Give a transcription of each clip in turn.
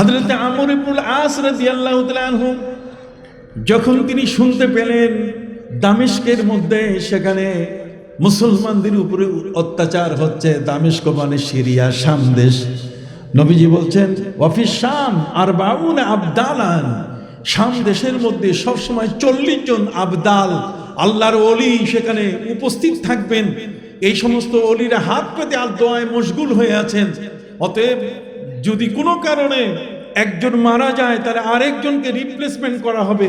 হাজরতে আমর ইবনুল আস রাদিয়াল্লাহু যখন তিনি শুনতে পেলেন দামেস্কের মধ্যে সেখানে মুসলমানদের উপরে অত্যাচার হচ্ছে, দামেস্ক মানে সিরিয়া, শাম দেশ। নবীজি বলছেন অফিস শাম আর বাউন আবদালান। শাম দেশের মধ্যে সবসময় চল্লিশ জন আবদাল আল্লাহর অলি সেখানে উপস্থিত থাকবেন। এই সমস্ত অলিরা হাত পেতে আর দোয়ায় মশগুল হয়ে আছেন। অতএব যদি কোনো কারণে একজন মারা যায়, তাহলে আরেকজনকে রিপ্লেসমেন্ট করা হবে।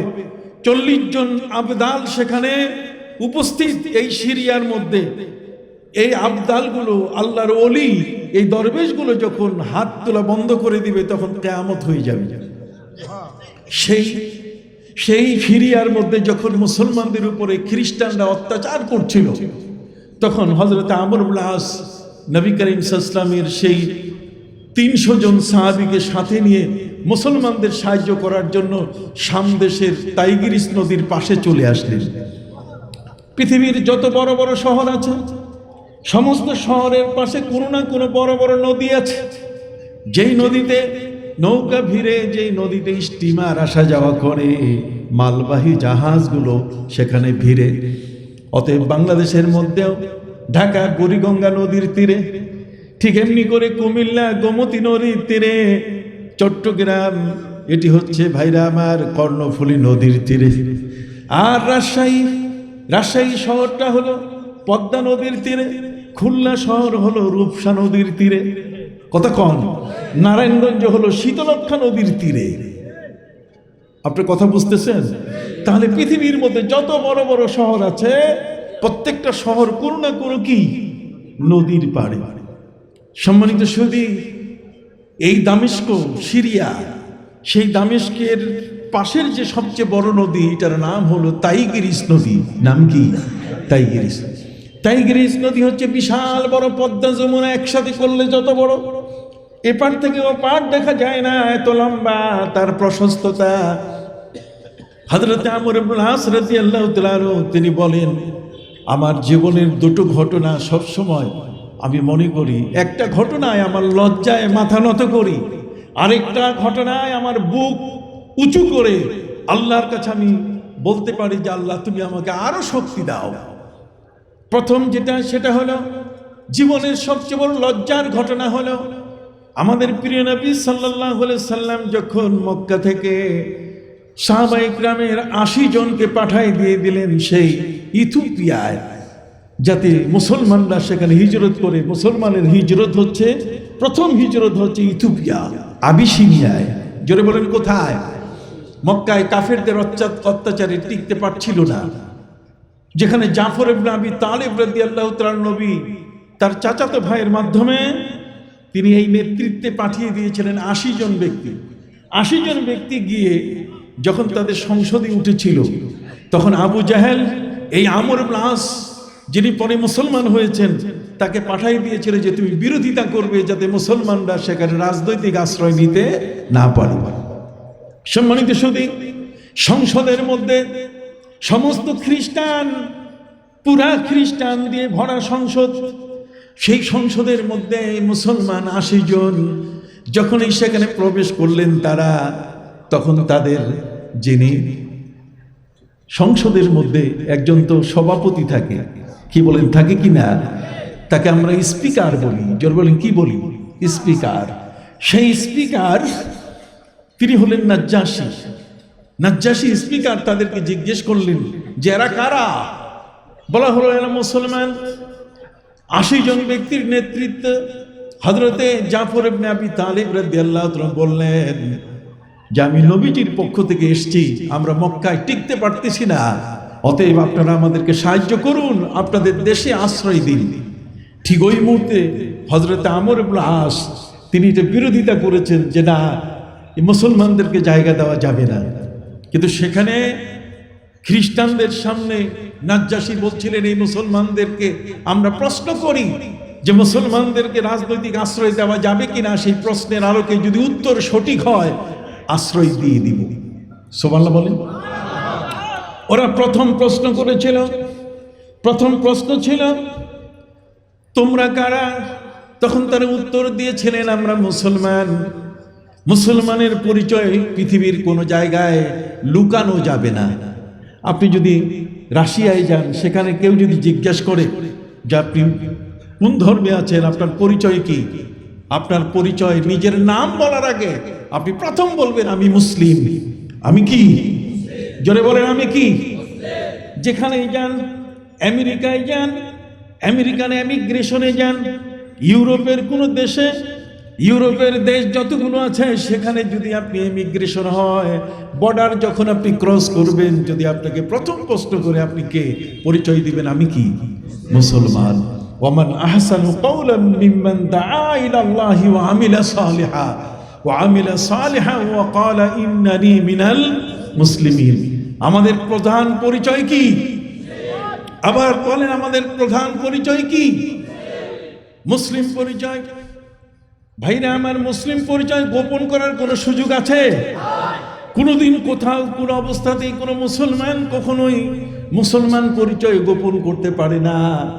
চল্লিশ জন আবদাল সেখানে উপস্থিত এই সিরিয়ার মধ্যে। এই আবদালগুলো আল্লাহর অলি এই দরবেশগুলো যখন হাত তোলা বন্ধ করে দিবে, তখন কেয়ামত হয়ে যাবে। সেই সেই সিরিয়ার মধ্যে যখন মুসলমানদের উপরে খ্রিস্টানরা অত্যাচার করছিল, তখন হজরত আমর আস, নবী করিম সাল্লামের সেই তিনশো জন সাহাবিকে সাথে নিয়ে মুসলমানদের সাহায্য করার জন্য সামদেশের টাইগিরিস নদীর পাশে চলে আসলেন। পৃথিবীর যত বড় বড় শহর আছে, সমস্ত শহরের পাশে কোনো না কোনো বড় বড় নদী আছে। যেই নদীতে নৌকা ভিড়ে, যেই নদীতে স্টিমার আসা যাওয়া করে, মালবাহী জাহাজগুলো সেখানে ভিড়ে। অতএব বাংলাদেশের মধ্যেও ঢাকা বুড়িগঙ্গা নদীর তীরে ঠিক এমনি করে কুমিল্লা গোমতী নদীর তীরে, চট্টগ্রাম, এটি হচ্ছে ভাইরা আমার কর্ণফুলী নদীর তীরে। আর রাজশাহী রাজশাহী শহরটা হলো পদ্মা নদীর তীরে, খুলনা শহর হলো রূপসা নদীর তীরে। কত কম, নারায়ণগঞ্জ হলো শীতলক্ষা নদীর তীরে। আপনি কথা বুঝতেছেন? তাহলে পৃথিবীর মধ্যে যত বড় বড় শহর আছে, প্রত্যেকটা শহর কোনো না কোনো কি? নদীর পাড়ে। সম্মানিত সুদী এই দামেস্ক, সিরিয়া, সেই দামেস্কের পাশের যে সবচেয়ে বড় নদী, এটার নাম হলো তাইগিরিস নদী। নাম কি? তাইগিরিস। টাইগ্রিস নদী হচ্ছে বিশাল বড় পদ্মা যমুনা একসাথে করলে যত বড়। এপার থেকে ও পার দেখা যায় না, এত লম্বা, তার প্রশস্ততা। হজরত আমর তিনি বলেন, আমার জীবনের দুটো ঘটনা সব সময় আমি মনে করি, একটা ঘটনায় আমার লজ্জায় মাথা নত করি, আরেকটা ঘটনায় আমার বুক উঁচু করে আল্লাহর কাছে আমি বলতে পারি যে আল্লাহ, তুমি আমাকে আরও শক্তি দাও। প্রথম যেটা, সেটা হলো, জীবনের সবচেয়ে বড় লজ্জার ঘটনা হলো, আমাদের প্রিয় নবী সাল্লাহ সাল্লাম যখন মক্কা থেকে সাহাবাই গ্রামের আশি জনকে পাঠাই দিয়ে দিলেন সেই ইথুপিয়ায় যাতে মুসলমানরা সেখানে হিজরত করে। মুসলমানের হিজরত হচ্ছে, প্রথম হিজরত হচ্ছে ইথুপিয়া আবিসিনিয়ায়। জোরে বলেন কোথায়? মক্কায় কাফেরদের অত্যাচ- অত্যাচারে টিকতে পারছিল না। যেখানে জাফর ইবনে আবি তালেব রাদিয়াল্লাহু তাআলা নবী, তার চাচাতো ভাইয়ের মাধ্যমে তিনি এই নেতৃত্বে পাঠিয়ে দিয়েছিলেন আশি জন ব্যক্তি। আশি জন ব্যক্তি গিয়ে যখন তাদের সংসদে উঠেছিল, তখন আবু জাহেল, এই আমর আস যিনি পরে মুসলমান হয়েছেন, তাকে পাঠাই দিয়েছিল যে তুমি বিরোধিতা করবে যাতে মুসলমানরা সেখানে রাজনৈতিক আশ্রয় নিতে না পারে। সম্মানিত সুদী, সংসদের মধ্যে সমস্ত খ্রিস্টান, পুরা খ্রিস্টান দিয়ে ভরা সংসদ, সেই সংসদের মধ্যে মুসলমান আশি জন যখনই সেখানে প্রবেশ করলেন তারা, তখন তাদের যিনি সংসদের মধ্যে একজন তো সভাপতি থাকে কি বলেন, থাকে কি না? তাকে আমরা স্পিকার বলি। জোর বলেন, কি বলি? স্পিকার। সেই স্পিকার, তিনি হলেন নাজ্জাসী। নাজ্জাসী স্পিকার তাদেরকে জিজ্ঞেস করলেন, যে এরা কারা? বলা হলো, এরা মুসলমান। আশি জন ব্যক্তির নেতৃত্ব হজরতে জাফর ইবনে আবি তালিব রাদিয়াল্লাহু তাআলা বললেন, যে আমি নবীজির পক্ষ থেকে এসেছি, আমরা মক্কায় টিকতে পারতেছি না। অতএব আপনারা আমাদেরকে সাহায্য করুন, আপনাদের দেশে আশ্রয় দিন। ঠিক ওই মুহূর্তে হজরতে আমর ইবনে আস, তিনি এটা বিরোধিতা করেছেন যে না মুসলমানদেরকে জায়গা দেওয়া যাবে না। কিন্তু সেখানে খ্রিস্টানদের সামনে নাজ্জাসী বলছিলেন, এই মুসলমানদেরকে আমরা প্রশ্ন করি যে মুসলমানদেরকে রাজনৈতিক আশ্রয় দেওয়া যাবে কিনা? সেই প্রশ্নের আলোকে যদি উত্তর সঠিক হয়, আশ্রয় দিয়ে দিব। সোমাল্লা বলেন। ওরা প্রথম প্রশ্ন করেছিল, প্রথম প্রশ্ন ছিল, তোমরা কারা? তখন তারা উত্তর দিয়েছিলেন, আমরা মুসলমান। মুসলমানের পরিচয় পৃথিবীর কোনো জায়গায় লুকানো যাবে না। আপনি যদি রাশিয়ায় যান, সেখানে কেউ যদি জিজ্ঞেস করে, যে আপনি কোন ধর্মে আছেন? আপনার পরিচয় কি? আপনার পরিচয় নিজের নাম বলার আগে আপনি প্রথম বলবেন, আমি মুসলিম। আমি কি? জোরে বলেন আমি কি? যেখানেই যান, আমেরিকায় যান, আমেরিকান এমিগ্রেশনে যান, ইউরোপের কোনো দেশে, ইউরোপের দেশ যতগুলো আছে, সেখানে যদি আপনি এমিগ্রেশন হয় বর্ডার যখন আপনি ক্রস করবেন, যদি আপনাকে প্রথম প্রশ্ন করে আপনি কে? পরিচয় দিবেন আমি কি? মুসলমান। ওমান আহসানু কওলাম মিম্মান দাআ ইলা আল্লাহি ওয়া আমিলা সালিহা। ওয়া আমিলা সালিহা ওয়া ক্বালা ইন্নানি মিনাল মুসলিমিন। আমাদের প্রধান পরিচয় কি? আবার বলেন আমাদের প্রধান পরিচয় কি? মুসলিম পরিচয়। ভাইরা, আমার মুসলিম পরিচয় গোপন করার কোনো সুযোগ আছে? কোনোদিন কোথাও, কোনো অবস্থাতেই কোনো মুসলমান কখনোই মুসলমান পরিচয় গোপন করতে পারে না।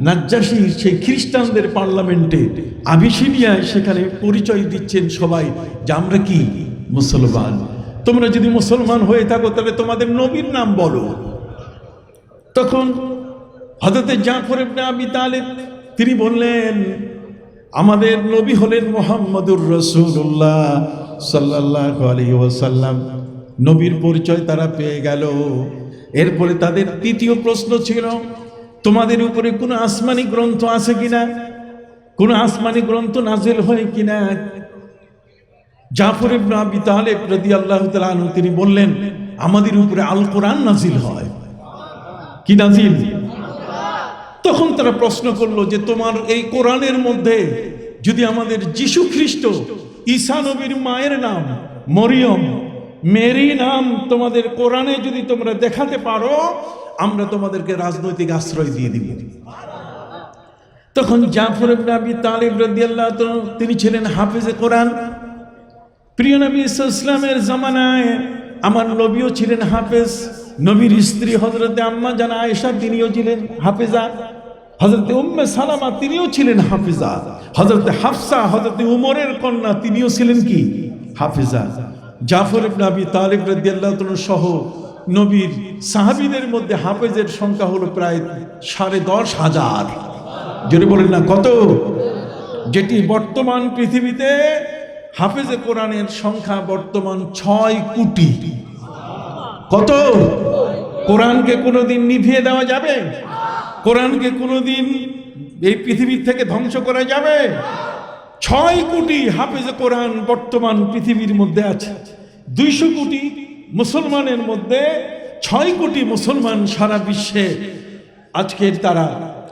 নাজ্জাসী, সেই খ্রিস্টানদের পার্লামেন্টে আবিসিনিয়ায় সেখানে পরিচয় দিচ্ছেন সবাই যে আমরা কি? মুসলমান। তোমরা যদি মুসলমান হয়ে থাকো, তাহলে তোমাদের নবীর নাম বলো। তখন হজরতে জাফর ইবনে আবি তালিব, তিনি বললেন, আমাদের নবী হলেন মোহাম্মদুর রসুল্লাহ সাল্লাহ আলী ওয়াসাল্লাম। নবীর পরিচয় তারা পেয়ে গেল। এরপরে তাদের তৃতীয় প্রশ্ন ছিল, তোমাদের উপরে কোনো আসমানি গ্রন্থ আছে কিনা? কোনো আসমানি গ্রন্থ নাজিল হয় কিনা? জাফর ইবনে আবি তালেব তাআলা আনহু, তিনি বললেন, আমাদের উপরে আল কোরআন নাজিল হয়। কি নাজিল তখন তারা প্রশ্ন করল যে, তোমার এই কোরআনের মধ্যে যদি আমাদের যিশু খ্রিস্ট, ঈসা নবীর মায়ের নাম, মরিয়ম, মেরি নাম তোমাদের কোরআনে যদি তোমরা দেখাতে পারো, আমরা তোমাদেরকে রাজনৈতিক আশ্রয় দিয়ে দিব। তখন জাফর ইবনে আবি তালিব রাদিয়াল্লাহু তিনি ছিলেন হাফেজে কোরআন প্রিয় নবী ইসলামের জামানায় আমার নবীও ছিলেন হাফেজ, নবীর স্ত্রী হজরতে আম্মা জানা আয়েশা তিনিও ছিলেন হাফেজা হজরতে উম্মে সালামা তিনিও ছিলেন হাফিজা হজরতে হাফসা হজরতে উমরের কন্যা তিনিও ছিলেন কি? হাফিজা। জাফর রাদিয়াল্লাহু তাআলা সহ নবীর সাহাবীদের মধ্যে হাফেজের সংখ্যা হলো প্রায় সাড়ে দশ হাজার। যদি বলেন না, কত? যেটি বর্তমান পৃথিবীতে হাফেজে কোরআনের সংখ্যা বর্তমান ছয় কোটি। কত? কোরআনকে কোনোদিন নিভিয়ে দেওয়া যাবে? কোরআনকে কোনোদিন এই পৃথিবীর থেকে ধ্বংস করা যাবে? ছয় কোটি হাফেজে কোরআন বর্তমান পৃথিবীর মধ্যে আছে। দুইশো কোটি মুসলমানের মধ্যে ছয় কোটি মুসলমান সারা বিশ্বে আজকের তারা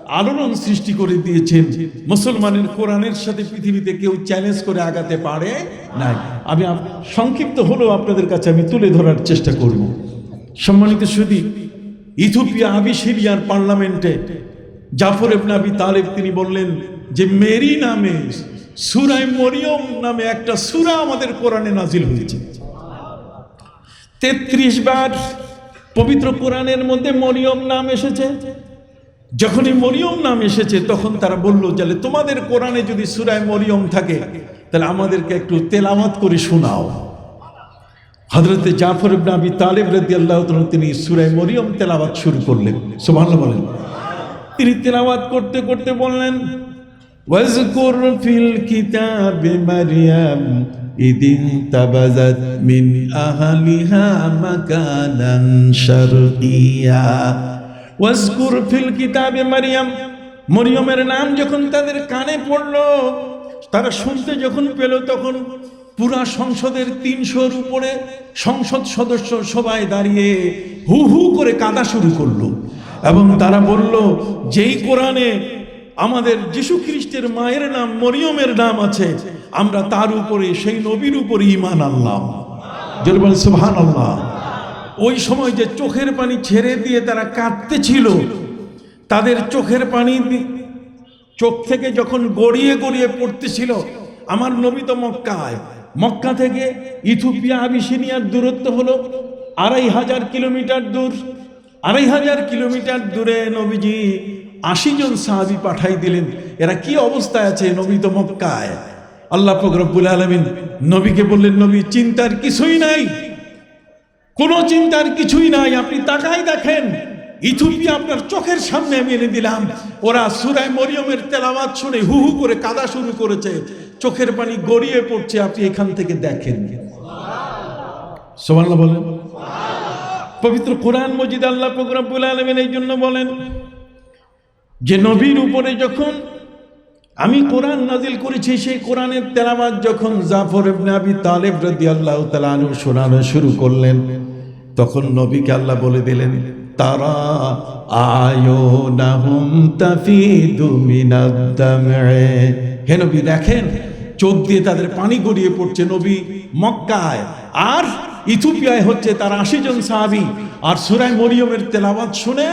আলোড়ন সৃষ্টি করে দিয়েছেন। মুসলমানের কোরআনের সাথে পৃথিবীতে কেউ চ্যালেঞ্জ করে আগাতে পারে নাই। আমি সংক্ষিপ্ত হলেও আপনাদের কাছে আমি তুলে ধরার চেষ্টা করব। সম্মানিত সুদী ইথিওপিয়া আবিসিরিয়ার পার্লামেন্টে জাফর ইবনে আবি তালেব তিনি বললেন যে, মেরি নামে সুরাই মরিয়ম নামে একটা সুরা আমাদের কোরআনে নাজিল হয়েছে। তেত্রিশ বার পবিত্র কোরআনের মধ্যে মরিয়ম নাম এসেছে। যখনই মরিয়ম নাম এসেছে, তখন তারা বলল যে তোমাদের কোরআনে যদি সুরায় মরিয়ম থাকে, তাহলে আমাদেরকে একটু তেলাওয়াত করে শোনাও। হজরতে জাফর ইবনে আবি তালেব রাদিয়াল্লাহু তাআলা তিনি সুরায় মরিয়ম তেলাওয়াত শুরু করলেন। সুবহানাল্লাহ বলেন। তিনি তেলাওয়াত করতে করতে বললেন, ওয়াজকুর ইদিন মিন আহলিহা মাকানান ওয়াজকুর ফিল কিতাবে মারইয়াম মরিয়মের নাম যখন তাদের কানে পড়ল, তারা শুনতে যখন পেল, তখন পুরা সংসদের তিনশোর উপরে সংসদ সদস্য সবাই দাঁড়িয়ে হু হু করে কাঁদা শুরু করল এবং তারা বলল, যেই কোরআনে আমাদের যীশু খ্রিস্টের মায়ের নাম, মরিয়মের নাম আছে, আমরা তার উপরে, সেই নবীর উপরে ইমান আল্লাহ আনলাম সুবহান আল্লাহ ওই সময় যে চোখের পানি ছেড়ে দিয়ে তারা কাঁদতেছিল তাদের চোখের পানি চোখ থেকে যখন গড়িয়ে গড়িয়ে পড়তেছিল, আমার নবী তো মক্কায়। মক্কা থেকে ইথিওপিয়া, আবিসিনিয়ার দূরত্ব হলো আড়াই হাজার কিলোমিটার দূর। আড়াই হাজার কিলোমিটার দূরে নবীজি আশি জন সাহাবি পাঠাই দিলেন। এরা কি অবস্থায় আছে নবী তো মক্কায়? আল্লাহ ফকরবুল আলমিন নবীকে বললেন, নবী, চিন্তার কিছুই নাই। কোনো চিন্তার কিছুই নাই, আপনি তাকাই দেখেন। ইথিওপিয়া আপনার চোখের সামনে আমি এনে দিলাম। ওরা সুরায় মরিয়মের তেলাওয়াত শুনে হু হু করে কাদা শুরু করেছে। চোখের পানি গড়িয়ে পড়ছে, আপনি এখান থেকে দেখেন। সোমাল্লা বলেন। পবিত্র কোরআন মজিদ আল্লাহ ফকরবুল আলমিন এই জন্য বলেন যে নবীর উপরে যখন আমি কোরআন নাজিল করেছি, সেই কোরআনের তেলাবাদ যখন জাফর ইবনে আবি তালেব রাদিয়াল্লাহু তাআলা শোনানো শুরু করলেন তখন নবীকে আল্লাহ বলে দিলেন, তারা আয়ুনাহুম তাফিদু মিনাদ-দাম'i হে নবী, দেখেন, চোখ দিয়ে তাদের পানি গড়িয়ে পড়ছে নবী মক্কায়। আর ইথিওপিয়ায় হচ্ছে তার আশি জন সাহাবি। আর সুরায় মরিয়মের তেলাওয়াত শুনে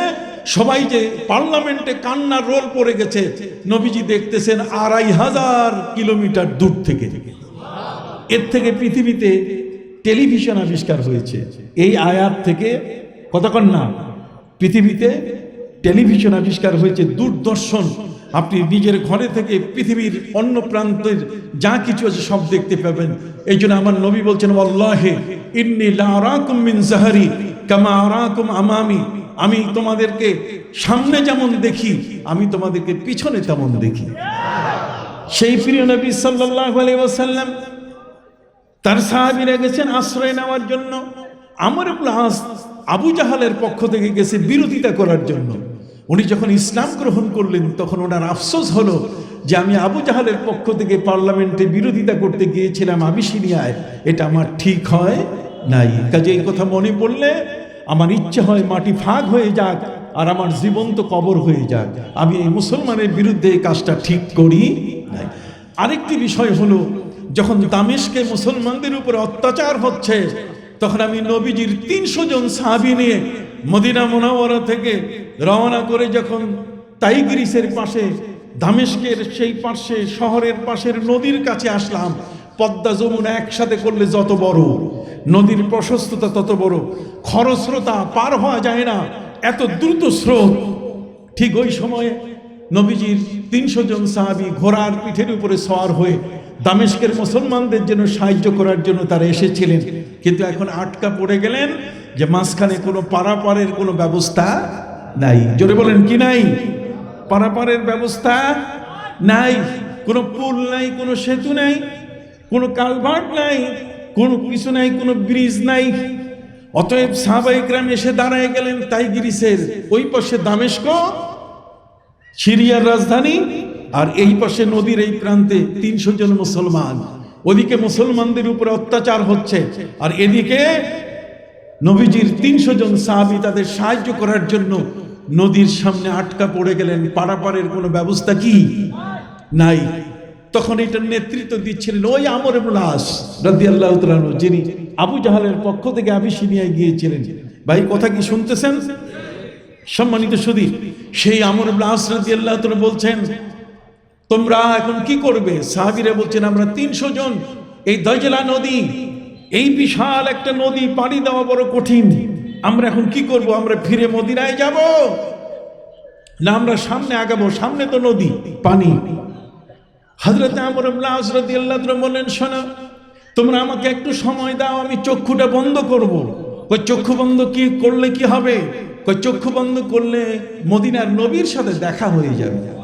সবাই যে পার্লামেন্টে কান্নার রোল পড়ে গেছে, নবীজি দেখতেছেন আড়াই হাজার কিলোমিটার দূর থেকে। এর থেকে পৃথিবীতে টেলিভিশন আবিষ্কার হয়েছে। এই আয়াত থেকে কতক্ষণ না পৃথিবীতে টেলিভিশন আবিষ্কার হয়েছে, দূরদর্শন। আপনি নিজের ঘরে থেকে পৃথিবীর অন্য প্রান্তের যা কিছু আছে সব দেখতে পাবেন। এই জন্য আমার নবী বলছেন ইন্নি জাহারি আমামি। আমি তোমাদেরকে সামনে যেমন দেখি, আমি তোমাদেরকে পিছনে তেমন দেখি। সেই প্রিয় নবী আলাইহি ওয়াসাল্লাম তার সাহাবীরা গেছেন আশ্রয় নেওয়ার জন্য। আমার আস আবু জাহালের পক্ষ থেকে গেছে বিরোধিতা করার জন্য। উনি যখন ইসলাম গ্রহণ করলেন, তখন ওনার আফসোস হলো যে আমি আবু জাহালের পক্ষ থেকে পার্লামেন্টে বিরোধিতা করতে গিয়েছিলাম, আমি আবিসিনিয়ায় এটা আমার ঠিক হয় নাই। কাজে এই কথা মনে পড়লে আমার ইচ্ছে হয় মাটি ফাঁক হয়ে যাক আর আমার জীবন্ত কবর হয়ে যাক। আমি এই মুসলমানের বিরুদ্ধে এই কাজটা ঠিক করি নাই। আরেকটি বিষয় হলো যখন দামেশকে মুসলমানদের উপরে অত্যাচার হচ্ছে, তখন আমি নবীজির তিনশো জন সাহাবি নিয়ে মদিনা মোনাওয়ারা থেকে রওনা করে যখন তাইগ্রিসের পাশে, দামেশকের সেই পাশে, শহরের পাশের নদীর কাছে আসলাম। পদ্মা যমুনা একসাথে করলে যত বড়, নদীর প্রশস্ততা তত বড়। খরস্রোতা পার হওয়া যায় না, এত দ্রুত স্রোত। ঠিক ওই সময়ে নবীজির তিনশো জন সাহাবি ঘোড়ার পিঠের উপরে সওয়ার হয়ে দামেশকের মুসলমানদের জন্য সাহায্য করার জন্য তারা এসেছিলেন। কিন্তু এখন আটকা পড়ে গেলেন যে মাঝখানে কোনো পারাপারের কোনো ব্যবস্থা নাই। জোরে বলেন, কি নাই? পারাপারের ব্যবস্থা নাই। কোনো পুল নাই, কোনো সেতু নাই, কোনো কালভার্ট নাই, কোনো কিছু নাই, কোনো ব্রিজ নাই। অতএব সাহাবাইকরাম এসে দাঁড়ায় গেলেন তাই তাইগিরিসের ওই পাশে দামেস্ক, সিরিয়ার রাজধানী আর এই পাশে নদীর এই প্রান্তে তিনশো জন মুসলমান। ওদিকে মুসলমানদের উপরে অত্যাচার হচ্ছে, আর এদিকে নবীজির তিনশো জন সাহাবি তাদের সাহায্য করার জন্য নদীর সামনে আটকা পড়ে গেলেন। পারাপারের কোনো ব্যবস্থা কি? নাই। তখন এটার নেতৃত্ব দিচ্ছিলেন ওই আমর লাস রাদি আল্লাহ যিনি আবু জাহালের পক্ষ থেকে আবিসিনিয়ায় গিয়েছিলেন। ভাই, কথা কি শুনতেছেন? সম্মানিত সুদী সেই আমর রাদি আল্লাহ বলছেন তোমরা এখন কি করবে? সাহাবিরা বলছেন, আমরা তিনশো জন। এই দজলা নদী, এই বিশাল একটা নদী, পানি দেওয়া বড় কঠিন। আমরা এখন কি করব? আমরা ফিরে মদিনায় যাব? না, আমরা সামনে আগাবো। সামনে তো নদী, পানি। হজরত বললেন, শোনো, তোমরা আমাকে একটু সময় দাও, আমি চক্ষুটা বন্ধ করব। চক্ষু বন্ধ কি করলে কি হবে? চক্ষু বন্ধ করলে মদিনার নবীর সাথে দেখা হয়ে যাবে।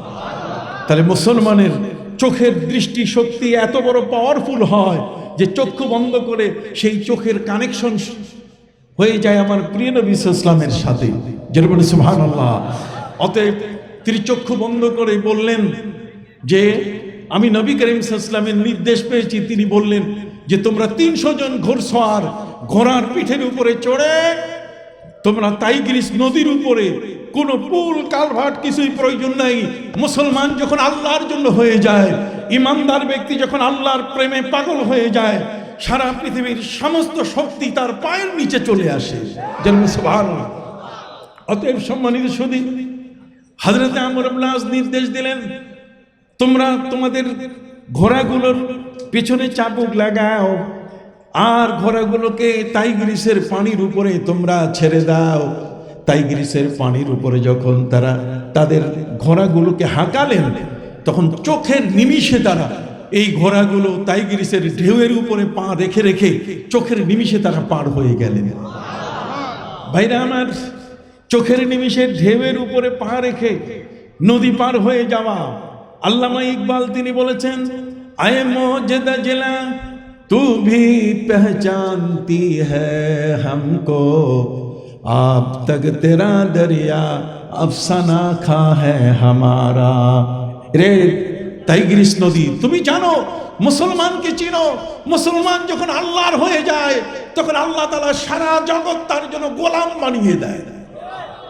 তাহলে মুসলমানের চোখের দৃষ্টি শক্তি এত বড় পাওয়ারফুল হয় যে চক্ষু বন্ধ করে সেই চোখের কানেকশন হয়ে যায় আমার প্রিয় নবী ইসলামের সাথে। যেরকম সুহান অতএব তিনি চক্ষু বন্ধ করে বললেন যে, আমি নবী করিম ইসলামের নির্দেশ পেয়েছি। তিনি বললেন যে, তোমরা তিনশো জন ঘোড়সওয়ার ঘোড়ার পিঠের উপরে চড়ে, তোমরা তাইগ্রিস নদীর উপরে কোনো পুল কালভার্ট কিছুই প্রয়োজন নাই। মুসলমান যখন আল্লাহর জন্য হয়ে যায়, ইমানদার ব্যক্তি যখন আল্লাহর প্রেমে পাগল হয়ে যায়, সারা পৃথিবীর সমস্ত শক্তি তার পায়ের নিচে চলে আসে। যেন। অতএব সম্মানিত সুদী হজরতে আমর নির্দেশ দিলেন, তোমরা তোমাদের ঘোড়াগুলোর পিছনে চাবুক লাগাও, আর ঘোড়াগুলোকে তাইগ্রিসের পানির উপরে তোমরা ছেড়ে দাও। টাইগ্রিসের পানির উপরে যখন তারা তাদের ঘোড়াগুলোকে হাঁকালেন, তখন চোখের নিমিষে তারা এই ঘোড়াগুলো টাইগ্রিসের ঢেউয়ের উপরে পা রেখে রেখে চোখের নিমিষে তারা পার হয়ে গেলেন। ভাইরা আমার, চোখের নিমিষের ঢেউয়ের উপরে পা রেখে নদী পার হয়ে যাওয়া। আল্লামা ইকবাল তিনি বলেছেন, আয়ে মজেদা জেলা তুভি পেহচানি পহচানতি आप तक तेरा दरिया अफसाना खा है हमारा রে টাইগ্রিস নদী তুমি জানো মুসলমানকে চিনো মুসলমান যখন আল্লাহর হয়ে যায় তখন আল্লাহ তালা সারা জগৎ তার জন্য গোলাম বানিয়ে দেয়